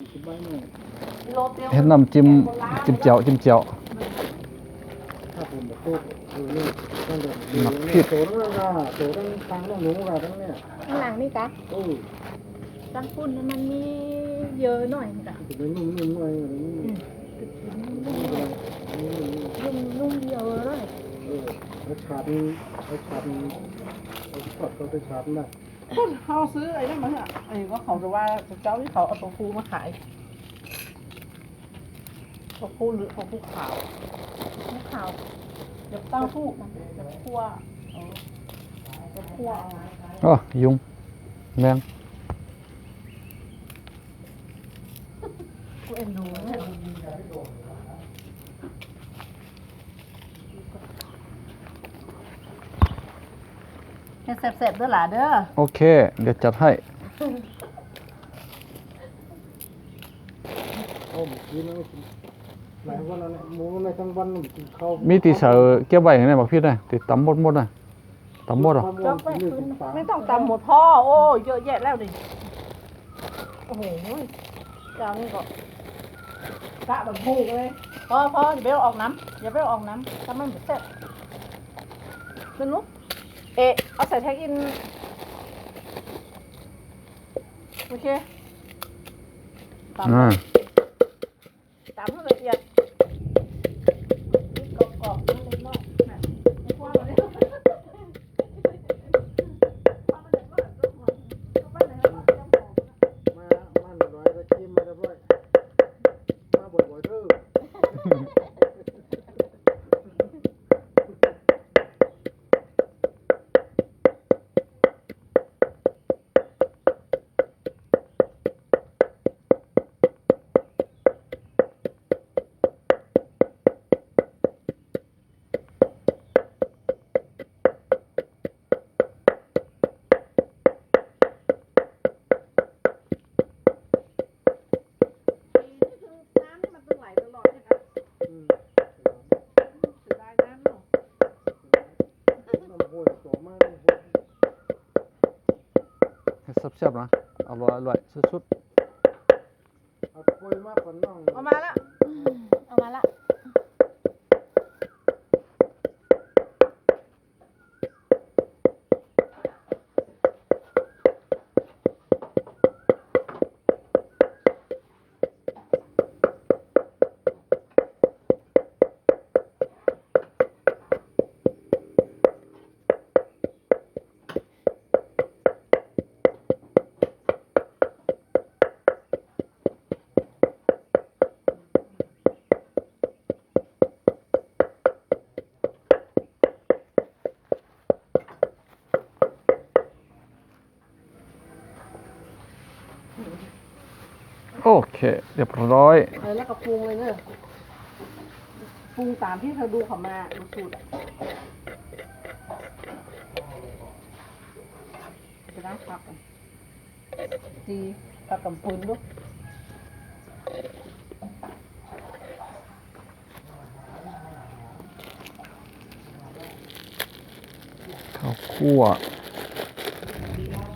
สิบใบหน่อยโลเดียวเฮ็ดน้ำจิ้มจิ้มเจียวจิ้มเจียวถ้าผมแบบตู้เออนี่ต้องเดินหมักพริกโถนั่นก็โถตั้งทางต้องหนูก็ทั้งเนี่ยข้างหลังนี่กะตู้จังปุ่นมันมีเยอะหน่อยกะจะไปนุ่มๆหน่อยอะไรนี่นุ่มนุ่มเยอะเลยเออเอาชาร์จเอาชาร์จเอาช็อตเขาไปชาร์จนะ คนเขาซื้อไอ้นั่นมาเหรอะไอ้ก็เขาจะว่าเจ้าที่เขาเอาตัวคูมาขายตัวคูหรือตัวคูขาวมะขาวเดี๋ยวเต้าทูกเดี๋ยวคั่วเออเดี๋ยวคั่วเอาอ๋อยุงแมงกูเอ็นดู เนี่ยแค่แซ่บๆเด้อหล่ะเด้อโอเค เดี๋ยวจัดให้ เอาหมูกินแล้วกินหลายวันแล้วเนี่ยหมูในทั้งวันมันกินข้าวมีตีเสือเก็บไว้ให้ในบักพี่ได้ติดตำหมดหมดน่ะตำหมดเหรอจ้องไปคืนไม่ต้องตำหมดพ่อ โอ้ยเยอะแยะแล้วดิโอ้โหเจ้านี่ก็กะแบบพูกเลยพ่อพ่ออย่าไปเอาออกน้ำอย่าไปเอาออกน้ำถ้ามันแซ่บขึ้นลุก เอะเอาใส่แท็กอิน โอเคตำอ่า แซ่บๆนะอร่อยอร่อยสุดเอากล้วยมากกว่าน้อง เอามาละ โอเค เรียบร้อย เออแล้วก็ปรุงเลยเนอะปรุงตามที่เธอดูเขามาดูสูตรอะจะได้ผักอะดีผักกับปุนด้วยข้าวคั่ว เดี๋ยว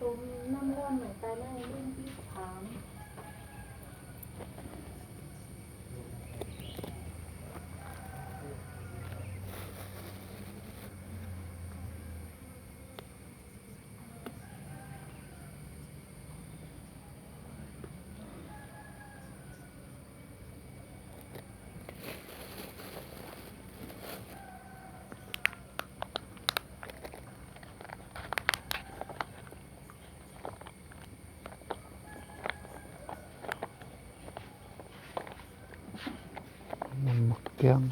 ต้มน้ำร้อนเหมือนไปแล้วเรื่องที่ถาม กียง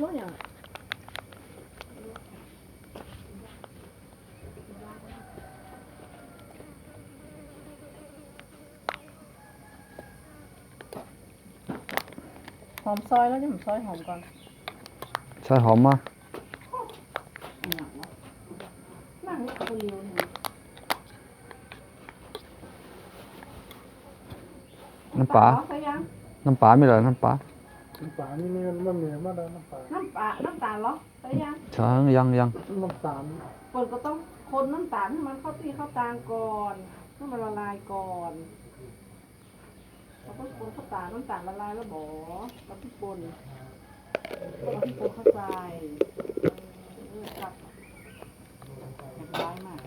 รู้อย่างหอมซอยแล้วนี่ผมซอยหอมก่อน ใช่หอมมานั่งกับคนเดียวเนี่ยน้ำปลาใส่ยังน้ำปลามีเหรอน้ำปลาน้ำปลานี่นี่มันมีมาได้น้ำปลาน้ำปลาน้ำตาลเหรอใส่ยังช้างยังยังน้ำตาลคนก็ต้องคนน้ำตาลให้มันเข้าตีเข้าตาลก่อนให้มันละลายก่อนแล้วก็คนเข้าตาลน้ำตาลละลายแล้วบอแล้วพี่ปน แล้วพี่ปนเข้าใจเออครับเรียบร้อยมาก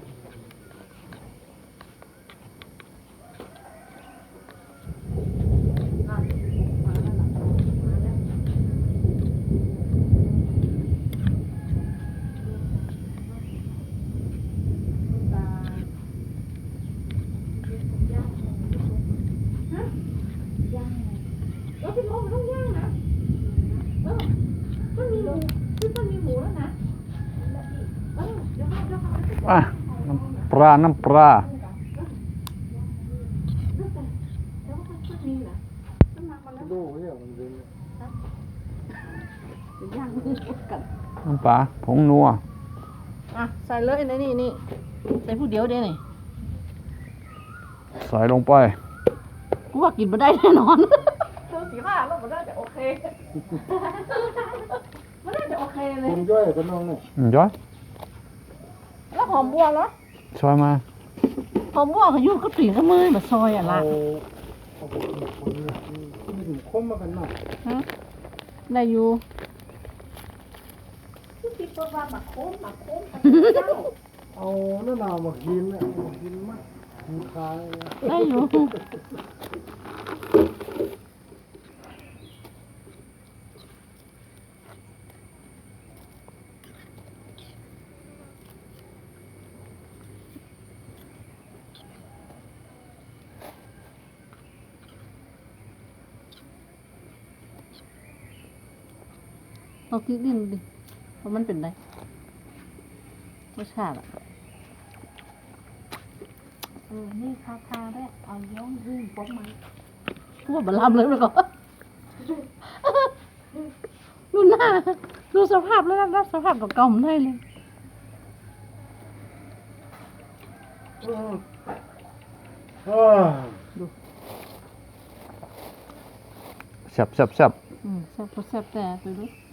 อะมาแล้วล่ะมาแล้วน้ำตาลฮะย่างแล้วพี่โมมันต้องย่างนะ เออมันมีหมูที่มันมีหมูแล้วนะเออเดี๋ยวเขาเดี๋ยวเขา อะน้ำปลา น้ำปลาเดี๋ยวเขามีนะน้ำหนักมันแล้วดูเนี่ยมันเป็นเดี๋ยวย่างกันน้ำปลาผงนัว อะ ใส่เลยในนี่นี่ใส่ผู้เดียวเดียวนี่ใส่ลงไป กูว่ากินมาได้แน่นอนเจอสีห้าแล้วมันน่าจะโอเค มันน่าจะโอเคเลคุยณย่อยกับน้องเนี่ยอืมย้อยแล้ว หอมบัวเหรอช่วยมาหอมบัวเขาอยู่กับตีนกับมือแบบซอยอะเอาล่ะเอาคนคนนี้มีถึงคมมากันหน่อยฮะได้อยู่เอาหน้าหนาวมากินเนี่ยเอามากินมากกินคายได้อยู่ เอาคิดดินดิเพราะมันเป็นไรรสชาติอะเออนี่คาคาได้เอาย้อมยื่นป๊อปมาพูดบลำเลยมันก็ดูหน้าดูสภาพแล้วนะสภาพกับเก่าๆมันได้เลยอ่าแซ่บแซ่บแซ่บอืมแซ่บก็แซ่บแต่ไ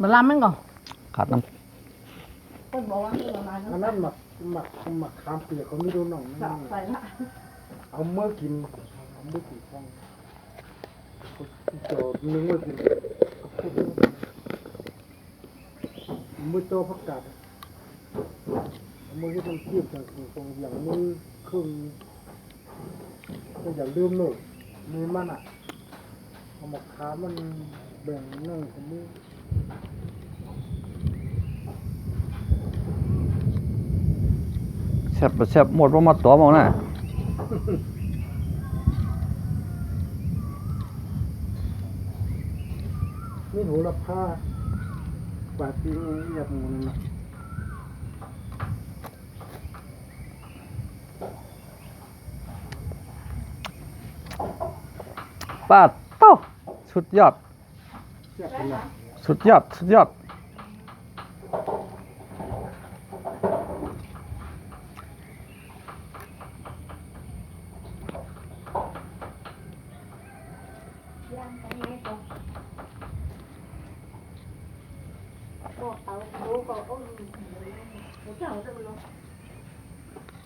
ปดูบลำมันก่อนขาดน้คนบอกว่าละลายอันนั้นหมักหมักหมักขามเปียกเขาไม่ดูหน่องนะใส่ละเอาเมื่อกินเอาเมื่อกินฟองโจดนึงเมื่อกินเมื่อโจพักกาดเอามื่อที่ทำเทียบกันคือคงอย่างมือครึ่งก็อย่าลืมหน่อยมือมันอะเอาหมกขามันแบ่งนั่งของมือำแซ่บบ่แซ่บหมดว่ามาตัวมองน่ะนี่โหระพาบาดตีนอยากหมันนะปาดโต้สุดยอดเสียขนาดสุดยอด สุดยอด ย่างไปไหนก่อน บอกเอาดูก่อนโอ้ยหมูเจ้าจะไปลง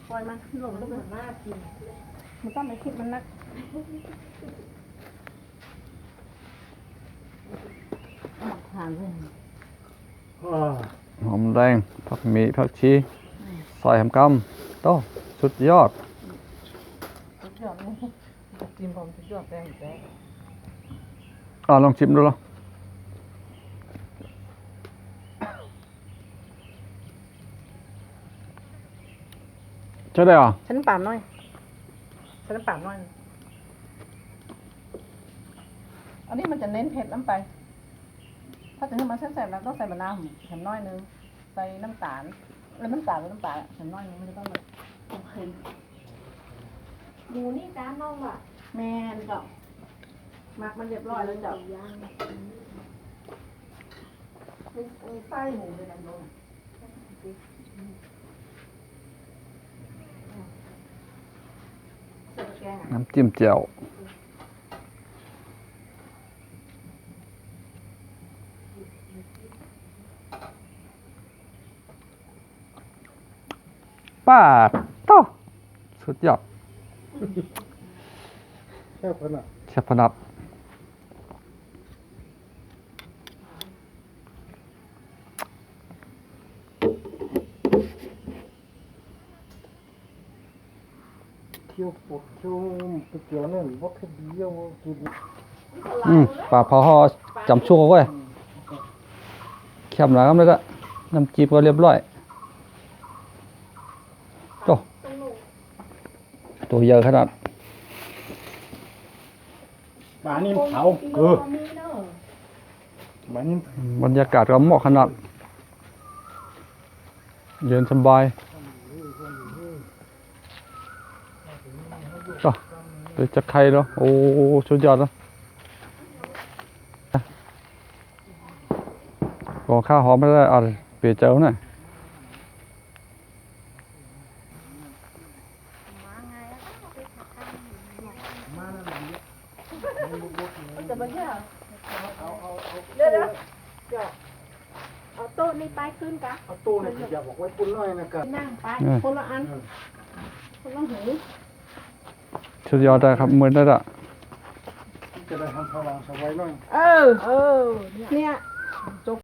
ปล่อยมันลงมัแล้วนมันน่ากินมันต้องไปคิดมันนักทานเลยอ่าหอมแดงผักหมีผักชีใส่หำกำโต้สุดยอดสุดยอดเลยจิ้มพร้อมสุดยอดแซ่บแซ่บอ่าลองชิมดูเหร ใช่ได้เหรอฉันน้ำปลาหน่อยฉันน้ำปลาหน่อย อันนี้มันจะเน้นเผ็ดน้ำไป ถ้าจะให้มันแซ่บๆแล้วต้องใส่มะนาวแถมน้อยนึง ใส่น้ำตาล แล้วน้ำตาลหรือน้ำปลาแถมน้อยนึงมันจะต้องแบบเค็มหมูนี่จ้าน้องว่ะแม่นเจ้าหมักมันเรียบร้อยแล้วเจ้าย่างมีมีไส้หมูด้วยนะโยมใส่ตะแกรงอะ น้ำจิ้มแจ่วป้าโตสุดยอด แค่ขนาดเชฟพนัด เคี่ยวปดเคี่ยวไปเกี่ยวนั่นบ่แค่เดียวกินอืมปลาเผาห่อจำชั่วก็เข้มแล้วครับเลยละน้ำจิ้มก็เรียบร้อยโตตัวใหญ่ขนาดปลานี่เผาเกลือปลานี่บรรยากาศก็เหมาะขนาด เย็นสบาย เดี๋ยวจะใครเนาะโอ้สุดยอดแล้วกอข้าวหอมไม่ได้อะเปียเจ้าหน่อยมันจะมาแย่เดี๋ยวเดี๋ยวเอาโต๊ะนี่ไปขึ้นกะเอาตู้นี่อย่าบอกไว้ปุ่นน้อยนะกะนั่งไปเออคนละอันคนละหู สุดยอดได้ครับมือได้ละจะได้ทำสว่างสบายหน่อย เออ เออ เนี่ย